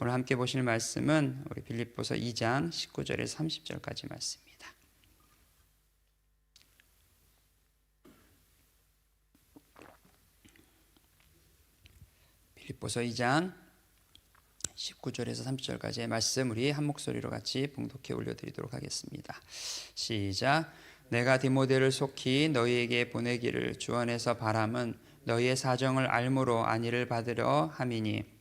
오늘 함께 보실 말씀은 우리 빌립보서 2장 19절에서 30절까지 말씀입니다. 빌립보서 2장 19절에서 30절까지의 말씀 우리 한 목소리로 같이 봉독해 올려드리도록 하겠습니다. 시작. 내가 디모데를 속히 너희에게 보내기를 주 안에서 바람은 너희의 사정을 알므로 안위를 받으려 함이니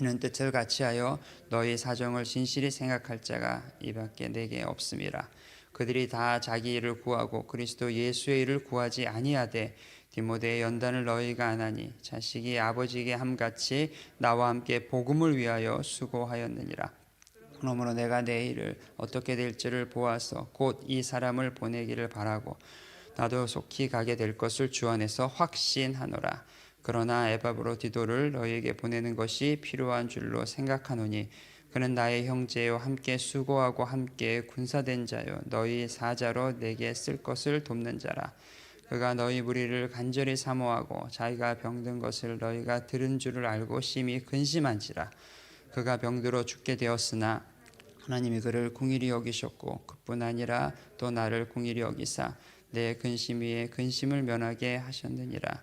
이는 뜻을 같이하여 너희 사정을 진실히 생각할 자가 이밖에 내게 없음이라. 그들이 다 자기 일을 구하고 그리스도 예수의 일을 구하지 아니하되 디모데의 연단을 너희가 안하니 자식이 아버지에게 함같이 나와 함께 복음을 위하여 수고하였느니라. 그러므로 내가 내 일을 어떻게 될지를 보아서 곧 이 사람을 보내기를 바라고 나도 속히 가게 될 것을 주 안에서 확신하노라. 그러나 에바브로 디도를 너희에게 보내는 것이 필요한 줄로 생각하노니 그는 나의 형제요 함께 수고하고 함께 군사된 자요 너희 사자로 내게 쓸 것을 돕는 자라. 그가 너희 무리를 간절히 사모하고 자기가 병든 것을 너희가 들은 줄을 알고 심히 근심한지라. 그가 병들어 죽게 되었으나 하나님이 그를 궁일이 여기셨고 그뿐 아니라 또 나를 궁일이 여기사 내 근심 위에 근심을 면하게 하셨느니라.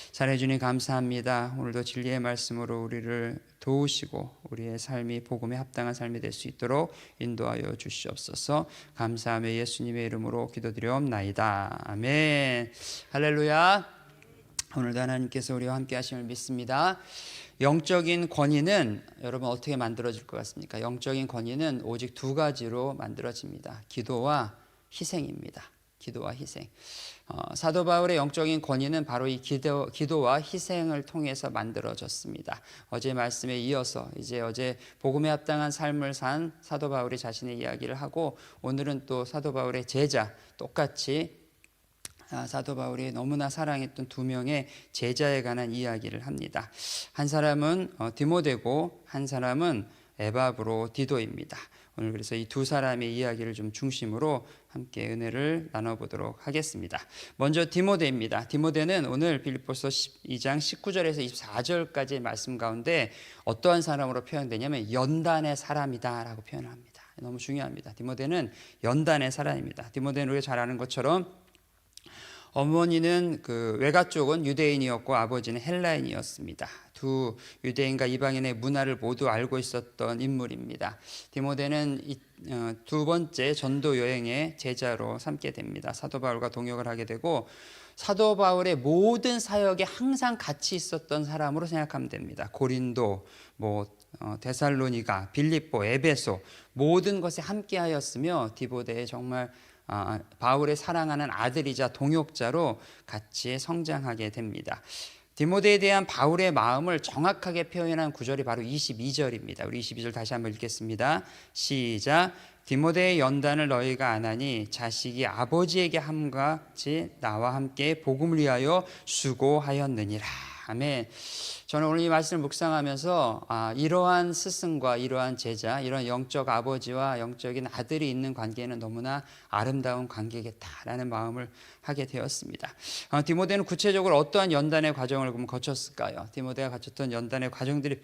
사랑해 주님 감사합니다. 오늘도 진리의 말씀으로 우리를 도우시고 우리의 삶이 복음에 합당한 삶이 될 수 있도록 인도하여 주시옵소서. 감사하며 예수님의 이름으로 기도드리옵나이다. 아멘. 할렐루야. 오늘도 하나님께서 우리와 함께 하심을 믿습니다. 영적인 권위는 여러분 어떻게 만들어질 것 같습니까? 영적인 권위는 오직 두 가지로 만들어집니다. 기도와 희생입니다. 기도와 희생. 어, 사도 바울의 영적인 권위는 바로 이 기도, 기도와 희생을 통해서 만들어졌습니다. 어제 말씀에 이어서 이제 어제 복음에 합당한 삶을 산 사도 바울이 자신의 이야기를 하고 오늘은 또 사도 바울의 제자 똑같이 아, 사도 바울이 너무나 사랑했던 두 명의 제자에 관한 이야기를 합니다. 한 사람은 어, 디모데고 한 사람은 에바브로 디도입니다. 오늘 그래서 이 두 사람의 이야기를 좀 중심으로 함께 은혜를 나눠보도록 하겠습니다. 먼저 디모데입니다. 디모데는 오늘 빌립보서 2장 19절에서 24절까지의 말씀 가운데 어떠한 사람으로 표현되냐면 연단의 사람이다라고 표현을 합니다. 너무 중요합니다. 디모데는 연단의 사람입니다. 디모데는 우리가 잘 아는 것처럼 어머니는 그 외가 쪽은 유대인이었고 아버지는 헬라인이었습니다. 두 유대인과 이방인의 문화를 모두 알고 있었던 인물입니다. 디모데는 이, 어, 두 번째 전도 여행의 제자로 삼게 됩니다. 사도 바울과 동역을 하게 되고 사도 바울의 모든 사역에 항상 같이 있었던 사람으로 생각하면 됩니다. 고린도, 뭐 어, 데살로니가, 빌립보, 에베소 모든 것에 함께하였으며 디모데의 정말 아, 바울의 사랑하는 아들이자 동역자로 같이 성장하게 됩니다. 디모데에 대한 바울의 마음을 정확하게 표현한 구절이 바로 22절입니다. 우리 22절 다시 한번 읽겠습니다. 시작. 디모데의 연단을 너희가 안하니 자식이 아버지에게 함같이 나와 함께 복음을 위하여 수고하였느니라. 아멘. 저는 오늘 이 말씀을 묵상하면서 아, 이러한 스승과 이러한 제자, 이러한 영적 아버지와 영적인 아들이 있는 관계는 너무나 아름다운 관계겠다라는 마음을 하게 되었습니다. 아, 디모데는 구체적으로 어떠한 연단의 과정을 거쳤을까요? 디모데가 거쳤던 연단의 과정들이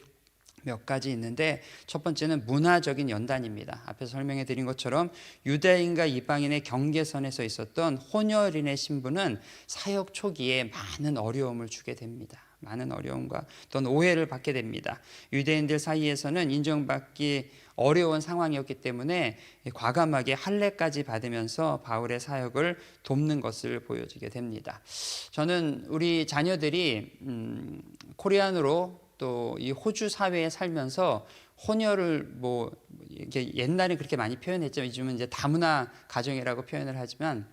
몇 가지 있는데 첫 번째는 문화적인 연단입니다. 앞에서 설명해 드린 것처럼 유대인과 이방인의 경계선에서 있었던 혼혈인의 신분은 사역 초기에 많은 어려움을 주게 됩니다. 많은 어려움과 또는 오해를 받게 됩니다. 유대인들 사이에서는 인정받기 어려운 상황이었기 때문에 과감하게 할례까지 받으면서 바울의 사역을 돕는 것을 보여주게 됩니다. 저는 우리 자녀들이 음, 코리안으로 또 이 호주 사회에 살면서 혼혈을 뭐 이게 옛날에 그렇게 많이 표현했지만 요즘은 이제 다문화 가정이라고 표현을 하지만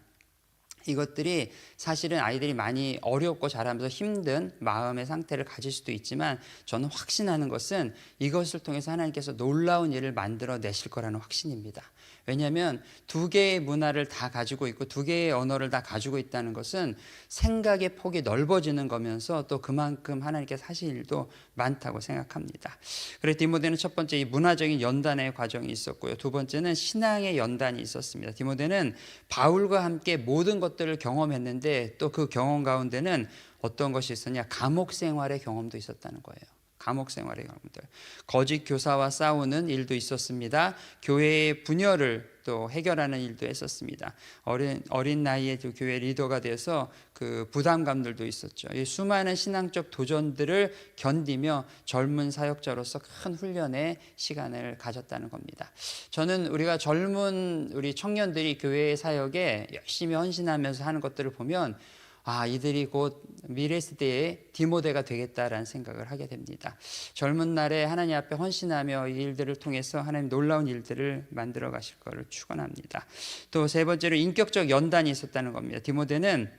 이것들이 사실은 아이들이 많이 어렵고 자라면서 힘든 마음의 상태를 가질 수도 있지만 저는 확신하는 것은 이것을 통해서 하나님께서 놀라운 일을 만들어 내실 거라는 확신입니다. 왜냐하면 두 개의 문화를 다 가지고 있고 두 개의 언어를 다 가지고 있다는 것은 생각의 폭이 넓어지는 거면서 또 그만큼 하나님께 사실 일도 많다고 생각합니다. 그래서 디모데는 첫 번째 이 문화적인 연단의 과정이 있었고요. 두 번째는 신앙의 연단이 있었습니다. 디모데는 바울과 함께 모든 것 들을 경험했는데 또 그 경험 가운데는 어떤 것이 있었냐? 감옥 생활의 경험도 있었다는 거예요. 감옥 생활의 경험들. 거짓 교사와 싸우는 일도 있었습니다. 교회의 분열을 또 해결하는 일도 했었습니다. 어린 어린 나이에 또 교회 리더가 돼서 그 부담감들도 있었죠. 이 수많은 신앙적 도전들을 견디며 젊은 사역자로서 큰 훈련의 시간을 가졌다는 겁니다. 저는 우리가 젊은 우리 청년들이 교회 사역에 열심히 헌신하면서 하는 것들을 보면 아, 이들이 곧 미래 시대의 디모데가 되겠다라는 생각을 하게 됩니다. 젊은 날에 하나님 앞에 헌신하며 이 일들을 통해서 하나님 놀라운 일들을 만들어 가실 것을 축원합니다. 또 세 번째로 인격적 연단이 있었다는 겁니다. 디모데는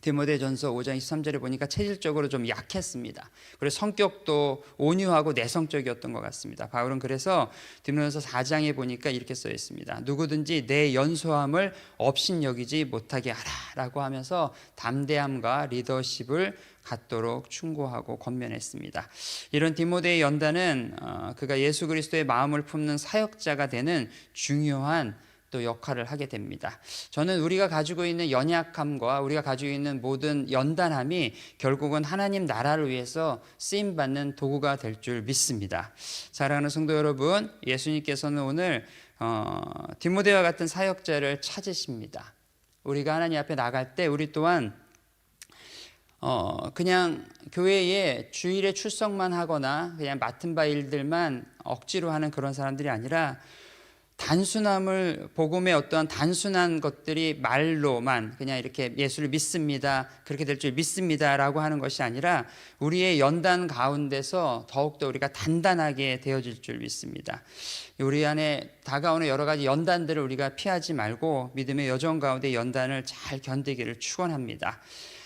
디모데전서 5장 23절에 보니까 체질적으로 좀 약했습니다. 그리고 성격도 온유하고 내성적이었던 것 같습니다. 바울은 그래서 디모데전서 4장에 보니까 이렇게 써 있습니다. 누구든지 내 연소함을 업신 여기지 못하게 하라라고 하면서 담대함과 리더십을 갖도록 충고하고 권면했습니다. 이런 디모데의 연단은 어, 그가 예수 그리스도의 마음을 품는 사역자가 되는 중요한 또 역할을 하게 됩니다. 저는 우리가 가지고 있는 연약함과 우리가 가지고 있는 모든 연단함이 결국은 하나님 나라를 위해서 쓰임 받는 도구가 될 줄 믿습니다. 사랑하는 성도 여러분, 예수님께서는 오늘 어, 디모데와 같은 사역자를 찾으십니다. 우리가 하나님 앞에 나갈 때 우리 또한 어, 그냥 교회에 주일에 출석만 하거나 그냥 맡은 바 일들만 억지로 하는 그런 사람들이 아니라 단순함을 복음의 어떠한 단순한 것들이 말로만 그냥 이렇게 예수를 믿습니다. 그렇게 될 줄 믿습니다라고 하는 것이 아니라 우리의 연단 가운데서 더욱더 우리가 단단하게 되어질 줄 믿습니다. 우리 안에 다가오는 여러 가지 연단들을 우리가 피하지 말고 믿음의 여정 가운데 연단을 잘 견디기를 축원합니다.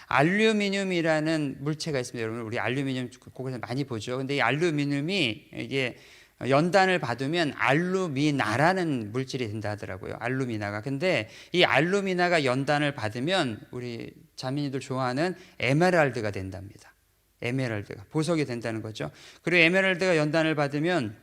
알루미늄이라는 물체가 있습니다. 여러분 우리 알루미늄 곳에서 많이 보죠. 근데 이 알루미늄이 이게 연단을 받으면 알루미나라는 물질이 된다 하더라고요. 알루미나가. 근데 이 알루미나가 연단을 받으면 우리 자민이들 좋아하는 에메랄드가 된답니다. 에메랄드가 보석이 된다는 거죠. 그리고 에메랄드가 연단을 받으면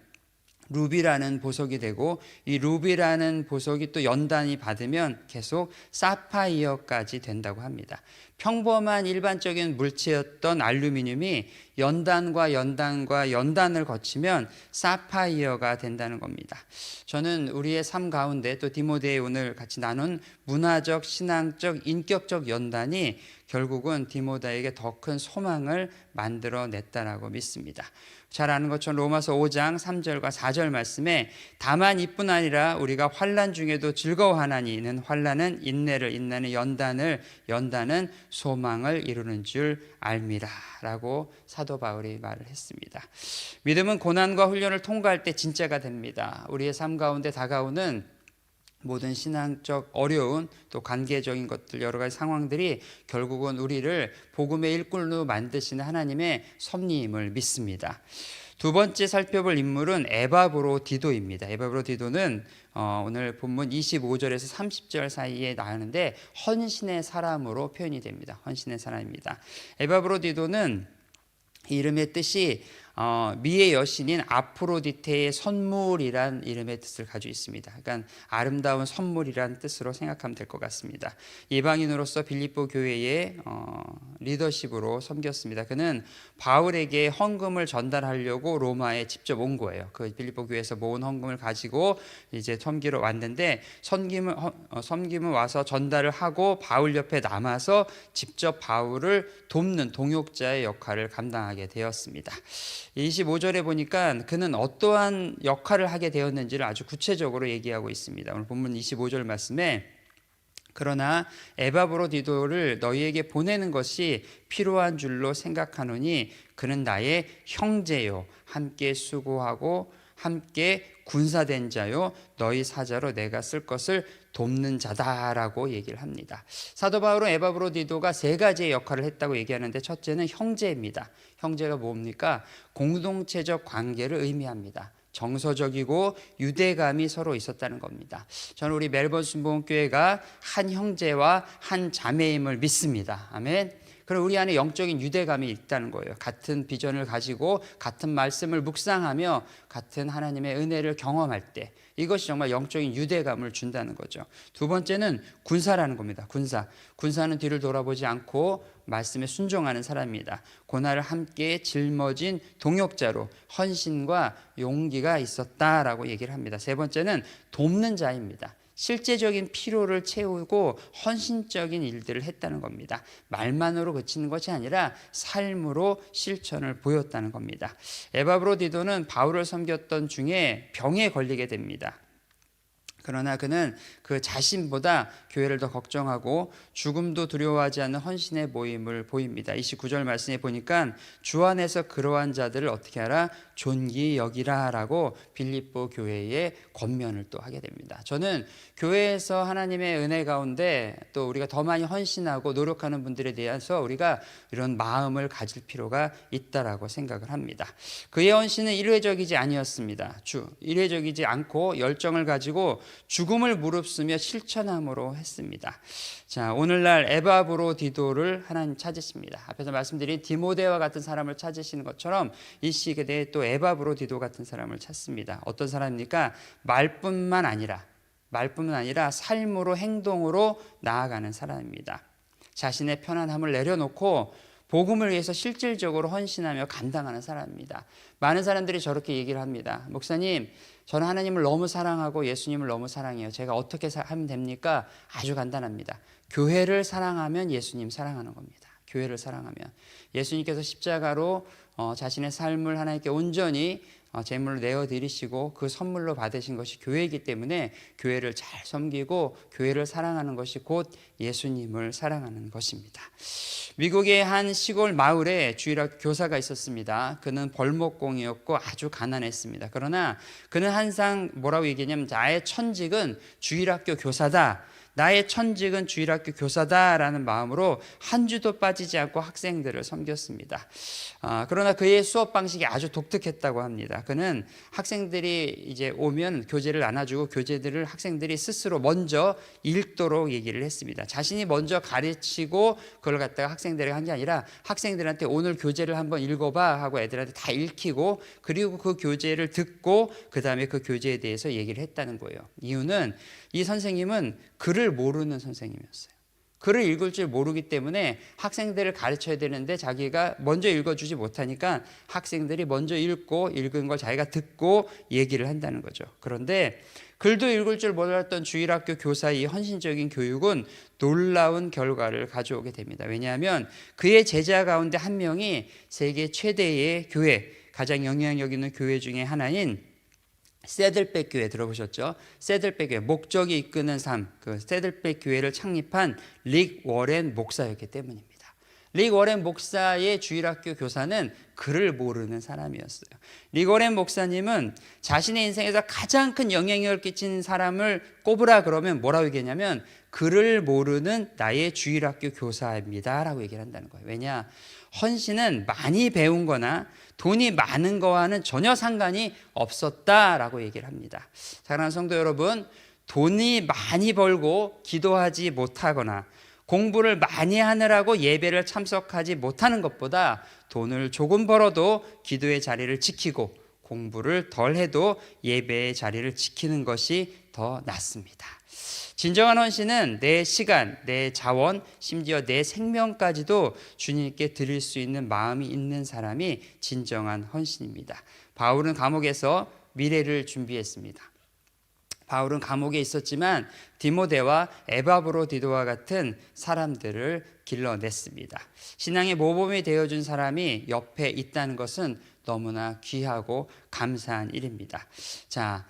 루비라는 보석이 되고 이 루비라는 보석이 또 연단이 받으면 계속 사파이어까지 된다고 합니다. 평범한 일반적인 물체였던 알루미늄이 연단과 연단과 연단을 거치면 사파이어가 된다는 겁니다. 저는 우리의 삶 가운데 또 디모데에 오늘 같이 나눈 문화적, 신앙적, 인격적 연단이 결국은 디모데에게 더 큰 소망을 만들어 냈다라고 믿습니다. 잘 아는 것처럼 로마서 5장 3절과 4절 말씀에 다만 이뿐 아니라 우리가 환란 중에도 즐거워하나니 이는 환란은 인내를 인내는 연단을 연단은 소망을 이루는 줄 알미라라고 사도 바울이 말을 했습니다. 믿음은 고난과 훈련을 통과할 때 진짜가 됩니다. 우리의 삶 가운데 다가오는 모든 신앙적 어려운 또 관계적인 것들 여러 가지 상황들이 결국은 우리를 복음의 일꾼으로 만드시는 하나님의 섭리임을 믿습니다. 두 번째 살펴볼 인물은 에바브로 디도입니다. 에바브로 디도는 어, 오늘 본문 25절에서 30절 사이에 나오는데 헌신의 사람으로 표현이 됩니다. 헌신의 사람입니다. 에바브로 디도는 이름의 뜻이 어, 미의 여신인 아프로디테의 선물이란 이름의 뜻을 가지고 있습니다. 그러니까 아름다운 선물이란 뜻으로 생각하면 될 것 같습니다. 이방인으로서 빌립보 교회의 어, 리더십으로 섬겼습니다. 그는 바울에게 헌금을 전달하려고 로마에 직접 온 거예요. 그 빌립보 교회에서 모은 헌금을 가지고 이제 섬기러 왔는데 섬김을 어, 섬김을 와서 전달을 하고 바울 옆에 남아서 직접 바울을 돕는 동역자의 역할을 감당하게 되었습니다. 25절에 보니까 그는 어떠한 역할을 하게 되었는지를 아주 구체적으로 얘기하고 있습니다. 오늘 본문 25절 말씀에 그러나 에바브로디도를 너희에게 보내는 것이 필요한 줄로 생각하노니 그는 나의 형제요 함께 수고하고 함께 군사된 자요 너희 사자로 내가 쓸 것을 돕는 자다라고 얘기를 합니다. 사도 바울은 에바브로디도가 세 가지의 역할을 했다고 얘기하는데 첫째는 형제입니다. 형제가 뭡니까? 공동체적 관계를 의미합니다. 정서적이고 유대감이 서로 있었다는 겁니다. 저는 우리 멜번 순복음교회가 한 형제와 한 자매임을 믿습니다. 아멘. 그럼 우리 안에 영적인 유대감이 있다는 거예요. 같은 비전을 가지고 같은 말씀을 묵상하며 같은 하나님의 은혜를 경험할 때 이것이 정말 영적인 유대감을 준다는 거죠. 두 번째는 군사라는 겁니다. 군사. 군사는 뒤를 돌아보지 않고 말씀에 순종하는 사람입니다. 고난을 함께 짊어진 동역자로 헌신과 용기가 있었다라고 얘기를 합니다. 세 번째는 돕는 자입니다. 실제적인 필요를 채우고 헌신적인 일들을 했다는 겁니다. 말만으로 그치는 것이 아니라 삶으로 실천을 보였다는 겁니다. 에바브로디도는 바울을 섬겼던 중에 병에 걸리게 됩니다. 그러나 그는 그 자신보다 교회를 더 걱정하고 죽음도 두려워하지 않는 헌신의 모임을 보입니다. 29절 말씀에 보니까 주 안에서 그러한 자들을 어떻게 하라 존귀 여기라라고 빌립보 교회에 권면을 또 하게 됩니다. 저는 교회에서 하나님의 은혜 가운데 또 우리가 더 많이 헌신하고 노력하는 분들에 대해서 우리가 이런 마음을 가질 필요가 있다라고 생각을 합니다. 그의 헌신은 일회적이지 아니었습니다. 주 일회적이지 않고 열정을 가지고 죽음을 무릅쓰며 실천함으로 했습니다. 자, 오늘날 에바브로 디도를 하나님 찾으십니다. 앞에서 말씀드린 디모데와 같은 사람을 찾으시는 것처럼 이 시기에 또 에바브로 디도 같은 사람을 찾습니다. 어떤 사람입니까? 말뿐만 아니라 말뿐만 아니라 삶으로 행동으로 나아가는 사람입니다. 자신의 편안함을 내려놓고 복음을 위해서 실질적으로 헌신하며 감당하는 사람입니다. 많은 사람들이 저렇게 얘기를 합니다. 목사님, 저는 하나님을 너무 사랑하고 예수님을 너무 사랑해요. 제가 어떻게 하면 됩니까? 아주 간단합니다. 교회를 사랑하면 예수님 사랑하는 겁니다. 교회를 사랑하면 예수님께서 십자가로 어, 자신의 삶을 하나님께 온전히 어, 제물을 내어 드리시고 그 선물로 받으신 것이 교회이기 때문에 교회를 잘 섬기고 교회를 사랑하는 것이 곧 예수님을 사랑하는 것입니다. 미국의 한 시골 마을에 주일학 교사가 있었습니다. 그는 벌목공이었고 아주 가난했습니다. 그러나 그는 항상 뭐라고 얘기했냐면 나의 천직은 주일학교 교사다. 나의 천직은 주일학교 교사다라는 마음으로 한 주도 빠지지 않고 학생들을 섬겼습니다. 아, 그러나 그의 수업 방식이 아주 독특했다고 합니다. 그는 학생들이 이제 오면 교재를 나눠주고 교재들을 학생들이 스스로 먼저 읽도록 얘기를 했습니다. 자신이 먼저 가르치고 그걸 갖다가 학생들에게 한 게 아니라 학생들한테 오늘 교재를 한번 읽어봐 하고 애들한테 다 읽히고 그리고 그 교재를 듣고 그 다음에 그 교재에 대해서 얘기를 했다는 거예요. 이유는 이 선생님은 글을 모르는 선생님이었어요. 글을 읽을 줄 모르기 때문에 학생들을 가르쳐야 되는데 자기가 먼저 읽어주지 못하니까 학생들이 먼저 읽고 읽은 걸 자기가 듣고 얘기를 한다는 거죠. 그런데 글도 읽을 줄 몰랐던 주일학교 교사의 헌신적인 교육은 놀라운 결과를 가져오게 됩니다. 왜냐하면 그의 제자 가운데 한 명이 세계 최대의 교회, 가장 영향력 있는 교회 중에 하나인 세들백 교회 들어보셨죠? 세들백 교회 목적이 이끄는 삶, 그 세들백 교회를 창립한 릭 워렌 목사였기 때문입니다. 릭 워렌 목사의 주일학교 교사는 글을 모르는 사람이었어요. 릭 워렌 목사님은 자신의 인생에서 가장 큰 영향력을 끼친 사람을 꼽으라 그러면 뭐라고 얘기했냐면 글을 모르는 나의 주일학교 교사입니다 라고 얘기를 한다는 거예요. 왜냐? 헌신은 많이 배운 거나 돈이 많은 거와는 전혀 상관이 없었다라고 얘기를 합니다. 사랑하는 성도 여러분, 돈이 많이 벌고 기도하지 못하거나 공부를 많이 하느라고 예배를 참석하지 못하는 것보다 돈을 조금 벌어도 기도의 자리를 지키고 공부를 덜 해도 예배의 자리를 지키는 것이 더 낫습니다. 진정한 헌신은 내 시간, 내 자원, 심지어 내 생명까지도 주님께 드릴 수 있는 마음이 있는 사람이 진정한 헌신입니다. 바울은 감옥에서 미래를 준비했습니다. 바울은 감옥에 있었지만 디모데와 에바브로디도와 같은 사람들을 길러냈습니다. 신앙의 모범이 되어준 사람이 옆에 있다는 것은 너무나 귀하고 감사한 일입니다. 자,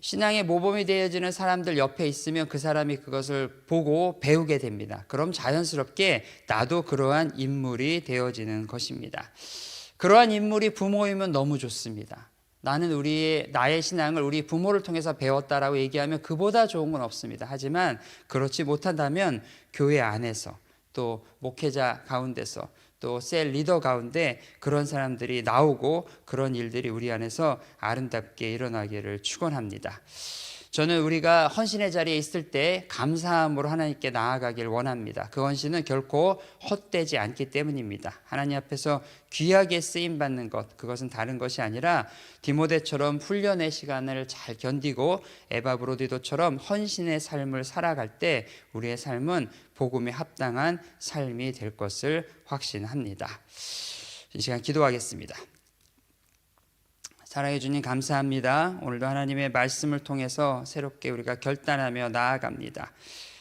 신앙의 모범이 되어지는 사람들 옆에 있으면 그 사람이 그것을 보고 배우게 됩니다. 그럼 자연스럽게 나도 그러한 인물이 되어지는 것입니다. 그러한 인물이 부모이면 너무 좋습니다. 나는 우리의 나의 신앙을 우리 부모를 통해서 배웠다라고 얘기하면 그보다 좋은 건 없습니다. 하지만 그렇지 못한다면 교회 안에서 또 목회자 가운데서 또 셀 리더 가운데 그런 사람들이 나오고 그런 일들이 우리 안에서 아름답게 일어나기를 축원합니다. 저는 우리가 헌신의 자리에 있을 때 감사함으로 하나님께 나아가길 원합니다. 그 헌신은 결코 헛되지 않기 때문입니다. 하나님 앞에서 귀하게 쓰임 받는 것 그것은 다른 것이 아니라 디모데처럼 훈련의 시간을 잘 견디고 에바 브로디도처럼 헌신의 삶을 살아갈 때 우리의 삶은 복음에 합당한 삶이 될 것을 확신합니다. 이 시간 기도하겠습니다. 사랑해 주님 감사합니다. 오늘도 하나님의 말씀을 통해서 새롭게 우리가 결단하며 나아갑니다.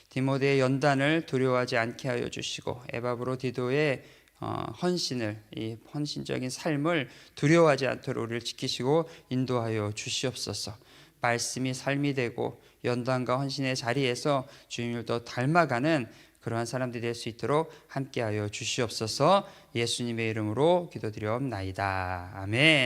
디모데의 연단을 두려워하지 않게 하여 주시고 에바브로 디도의 어, 헌신을 이 헌신적인 삶을 두려워하지 않도록 우리를 지키시고 인도하여 주시옵소서. 말씀이 삶이 되고 연단과 헌신의 자리에서 주님을 더 닮아가는 그러한 사람들이 될 수 있도록 함께하여 주시옵소서. 예수님의 이름으로 기도드리옵나이다. 아멘.